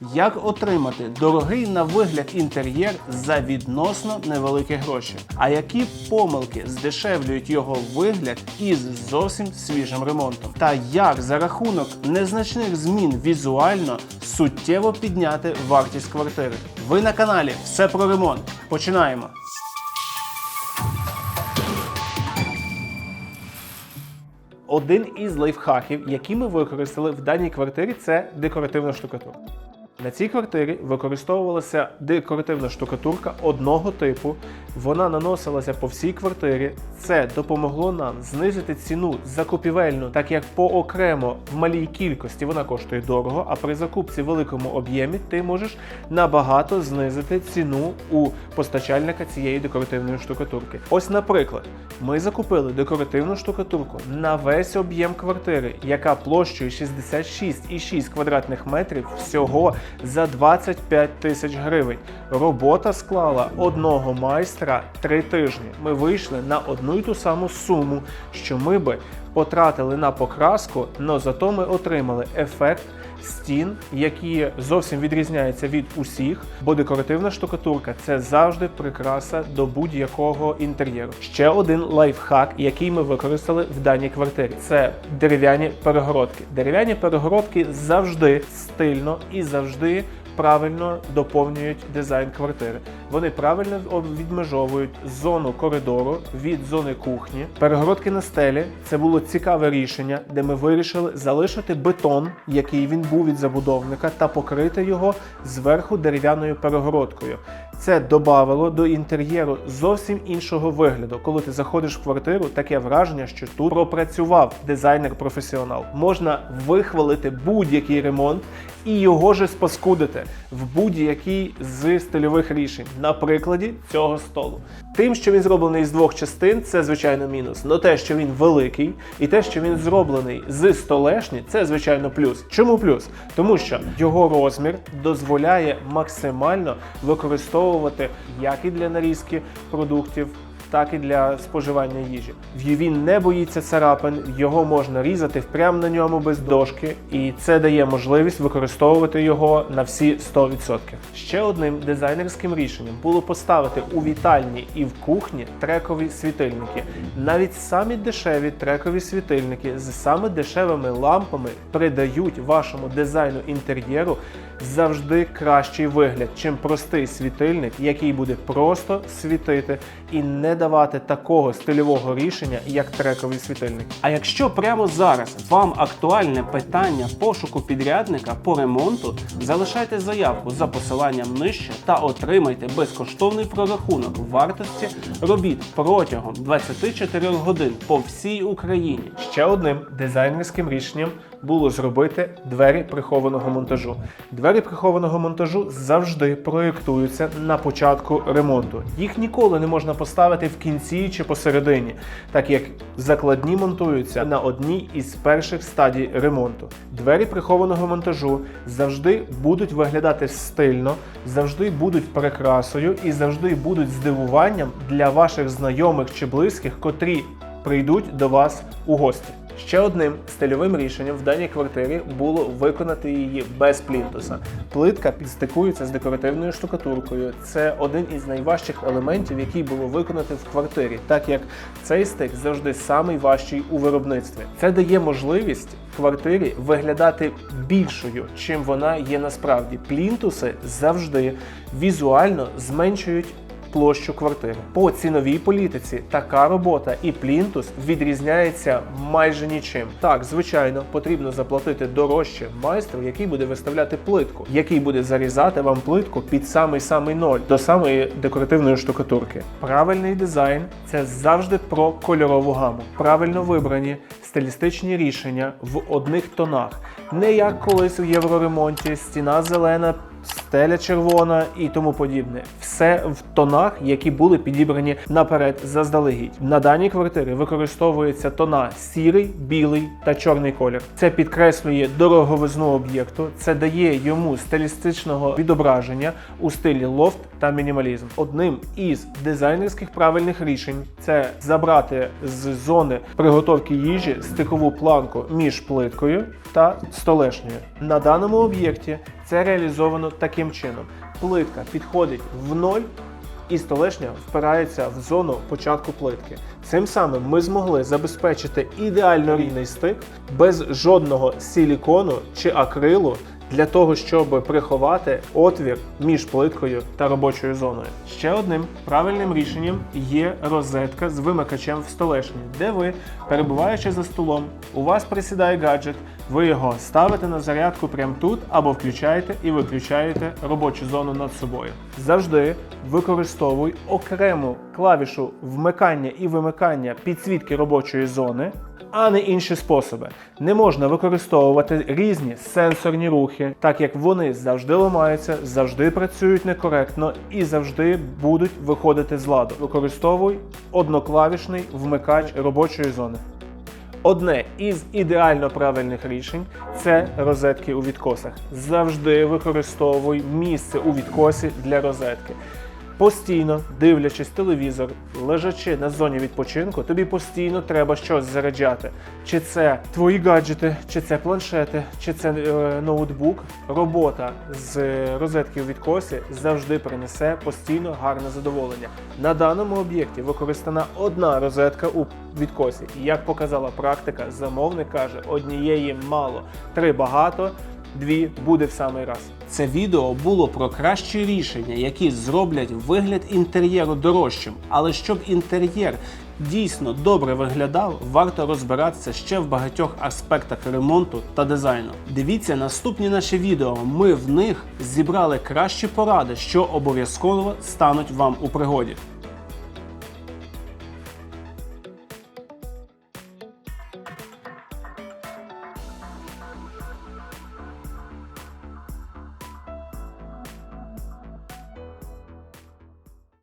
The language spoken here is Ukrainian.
Як отримати дорогий на вигляд інтер'єр за відносно невеликі гроші? А які помилки здешевлюють його вигляд із зовсім свіжим ремонтом? Та як за рахунок незначних змін візуально суттєво підняти вартість квартири? Ви на каналі Все про ремонт. Починаємо. Один із лайфхаків, які ми використали в даній квартирі, це декоративна штукатурка. На цій квартирі використовувалася декоративна штукатурка одного типу. Вона наносилася по всій квартирі. Це допомогло нам знизити ціну закупівельну, так як поокремо в малій кількості вона коштує дорого, а при закупці в великому об'ємі ти можеш набагато знизити ціну у постачальника цієї декоративної штукатурки. Ось, наприклад, ми закупили декоративну штукатурку на весь об'єм квартири, яка площею 66,6 квадратних метрів всього за 25 тисяч гривень. Робота склала одного майстра три тижні. Ми вийшли на одну й ту саму суму, що ми би потратили на покраску, але зато ми отримали ефект стін, які зовсім відрізняються від усіх, бо декоративна штукатурка це завжди прикраса до будь-якого інтер'єру. Ще один лайфхак, який ми використали в даній квартирі, це дерев'яні перегородки. Дерев'яні перегородки завжди стильно і завжди. Правильно доповнюють дизайн квартири. Вони правильно відмежовують зону коридору від зони кухні. Перегородки на стелі це було цікаве рішення, де ми вирішили залишити бетон, який він був від забудовника, та покрити його зверху дерев'яною перегородкою. Це додавало до інтер'єру зовсім іншого вигляду. Коли ти заходиш в квартиру, таке враження, що тут пропрацював дизайнер-професіонал. Можна вихвалити будь-який ремонт і його же спаскудити в будь-який з стильових рішень на прикладі цього столу. Тим, що він зроблений з двох частин, це звичайно мінус. Но те, що він великий, і те, що він зроблений з столешні, це звичайно плюс. Чому плюс? Тому що його розмір дозволяє максимально використовувати як і для нарізки продуктів. Так і для споживання їжі. Він не боїться царапин, його можна різати прямо на ньому без дошки, і це дає можливість використовувати його на всі 100%. Ще одним дизайнерським рішенням було поставити у вітальні і в кухні трекові світильники. Навіть самі дешеві трекові світильники з саме дешевими лампами придають вашому дизайну інтер'єру завжди кращий вигляд, чим простий світильник, який буде просто світити і не давати такого стильового рішення, як трековий світильник. А якщо прямо зараз вам актуальне питання пошуку підрядника по ремонту, залишайте заявку за посиланням нижче та отримайте безкоштовний прорахунок вартості робіт протягом 24 годин по всій Україні. Ще одним дизайнерським рішенням було зробити двері прихованого монтажу. Двері прихованого монтажу завжди проєктуються на початку ремонту. Їх ніколи не можна поставити в кінці чи посередині, так як закладні монтуються на одній із перших стадій ремонту. Двері прихованого монтажу завжди будуть виглядати стильно, завжди будуть прикрасою і завжди будуть здивуванням для ваших знайомих чи близьких, котрі прийдуть до вас у гості. Ще одним стильовим рішенням в даній квартирі було виконати її без плінтуса. Плитка підстикується з декоративною штукатуркою. Це один із найважчих елементів, який було виконати в квартирі, так як цей стик завжди самий важчий у виробництві. Це дає можливість квартирі виглядати більшою, чим вона є насправді. Плінтуси завжди візуально зменшують площу квартири. По ціновій політиці така робота і плінтус відрізняється майже нічим. Так, звичайно, потрібно заплатити дорожче майстру, який буде виставляти плитку, який буде зарізати вам плитку під самий самий ноль до самої декоративної штукатурки. Правильний дизайн це завжди про кольорову гаму. Правильно вибрані стилістичні рішення в одних тонах. Не як колись у євроремонті, стіна зелена стеля червона і тому подібне. Все в тонах, які були підібрані наперед заздалегідь. На даній квартирі використовуються тона сірий, білий та чорний колір. Це підкреслює дороговизну об'єкту, це дає йому стилістичного відображення у стилі лофт та мінімалізм. Одним із дизайнерських правильних рішень це забрати з зони приготовки їжі стикову планку між плиткою та столешнею. На даному об'єкті це реалізовано таким чином: плитка підходить в ноль. І столешня впирається в зону початку плитки. Цим самим ми змогли забезпечити ідеально рівний стик без жодного силікону чи акрилу для того, щоб приховати отвір між плиткою та робочою зоною. Ще одним правильним рішенням є розетка з вимикачем в столешні, де ви, перебуваючи за столом, у вас присідає гаджет, ви його ставите на зарядку прямо тут або включаєте і виключаєте робочу зону над собою. Завжди використовуй окрему клавішу вмикання і вимикання підсвітки робочої зони а не інші способи. Не можна використовувати різні сенсорні рухи, так як вони завжди ламаються, завжди працюють некоректно і завжди будуть виходити з ладу. Використовуй одноклавішний вмикач робочої зони. Одне із ідеально правильних рішень це розетки у відкосах. Завжди використовуй місце у відкосі для розетки. Постійно дивлячись телевізор, лежачи на зоні відпочинку, тобі постійно треба щось заряджати. Чи це твої гаджети, чи це планшети, чи це е, ноутбук. Робота з розетки у відкосі завжди принесе постійно гарне задоволення. На даному об'єкті використана одна розетка у відкосі. Як показала практика, замовник каже, однієї мало, три багато дві буде в самий раз. Це відео було про кращі рішення, які зроблять вигляд інтер'єру дорожчим. Але щоб інтер'єр дійсно добре виглядав, варто розбиратися ще в багатьох аспектах ремонту та дизайну. Дивіться наступні наші відео. Ми в них зібрали кращі поради, що обов'язково стануть вам у пригоді.